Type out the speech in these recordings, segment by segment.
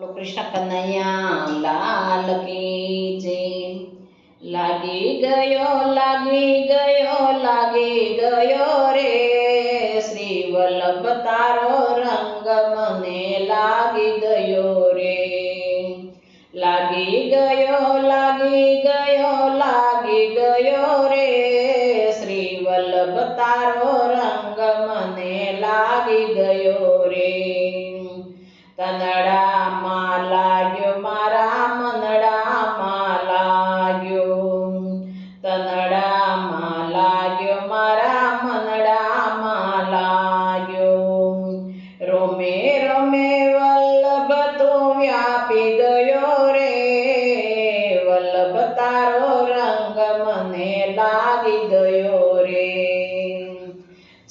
બોલો કૃષ્ણ કનૈયા, લાલ લાગી ગયો લાગી ગયો લાગી ગયો રે. શ્રી વલ્લભ તારો રંગ મને લાગી ગયો રે. લાગી ગયો લાગી ગયો લાગી ગયો રે. શ્રી વલ્લભ તારો રંગ મને લાગી ગયો રે. તનડામાં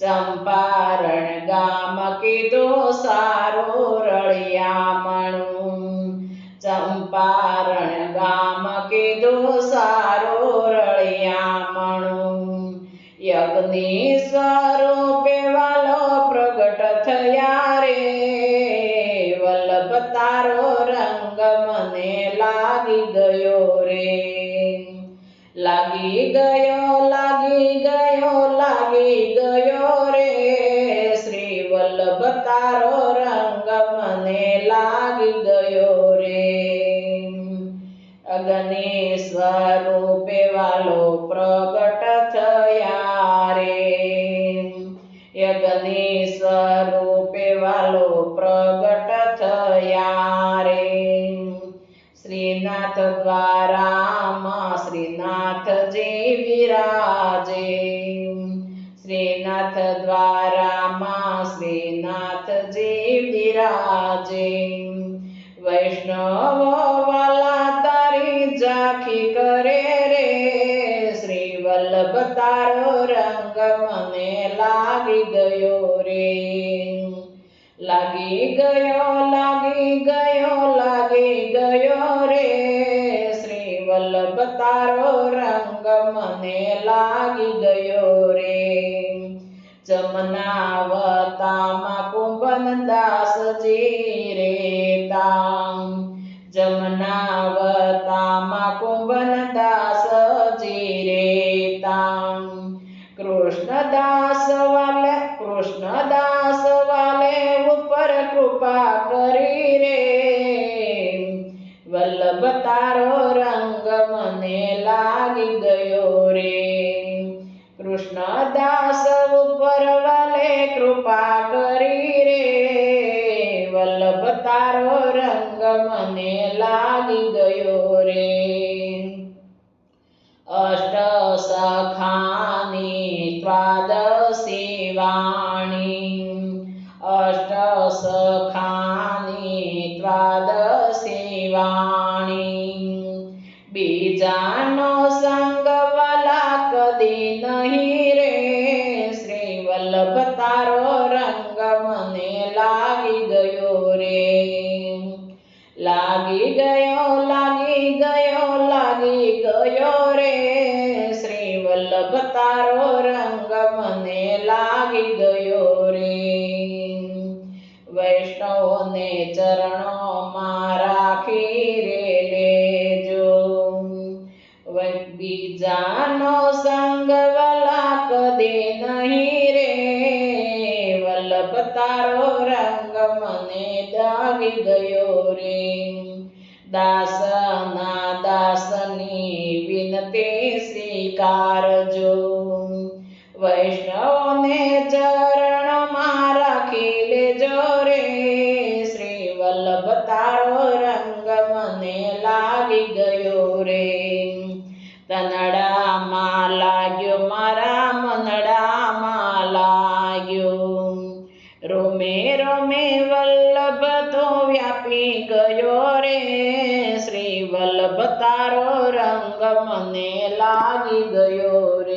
ચંપારણ ગામ કીધો સારો રળિયામણું ચંપારણ ગામ કીધો સારો રળિયામણું યજ્ઞ સ્વરૂપે વાલો પ્રગટ થયા રે. વલ્લભ તારો રંગ મને લાગી ગયો રે. લાગી ગયો તારો રંગ મને લાગી ગયો રે. અગને સ્વરૂપે વાલો પ્રગટ થયા રે. યજ્ઞ સ્વરૂપે વાલો પ્રગટ થયા રે. શ્રીનાથ દ્વારામાં શ્રીનાથજી વિરાજે શ્રીનાથ દ્વારામાં વિરાજે વૈષ્ણવ વાલા તારી ઝાંખી કરે રે. શ્રી વલ્લભ તારો રંગ મને લાગી ગયો રે. લાગી ગયો લાગી ગયો લાગી ગયો રે. શ્રી વલ્લભ તારો રંગ મને લાગી ગયો રે. જમનાવતામાં કુંભન દાસજી રેતા જમનાવતામાં કુંભન દાસજી રેતા કૃષ્ણદાસ વાલે કૃષ્ણદાસ વાલે ઉપર કૃપા કરી રે વલ્લભ તારો રંગ મને લાગી ગયો રે કૃષ્ણદાસ વાલે કૃપા કરી રે. વલ્લભ તારો રંગ મને લાગી ગયો રે. અષ્ટ સખાની ત્વાદશી વાણી. અષ્ટ તારો રંગ મને લાગી ગયો રે. વૈષ્ણવને ચરણોમાં રાખી રે લેજો. બીજાનો સંગ વલા કદે નહીં રે. વલ્લભ, તારો રંગ મને લાગી ગયો રે. દાસના દાસની વિનતી સ્વીકારજો. વૈષ્ણવને ચરણમાં રાખી લેજો રે. શ્રી વલ્લભ તારો રંગ મને લાગી ગયો રે. તનડામાં લાગ્યો, મારા મનડામાં લાગ્યો. રોમે રોમે વલ્લભ વ્યાપી ગયો રે. શ્રી વલ્લભ તારો રંગ મને લાગી ગયો રે.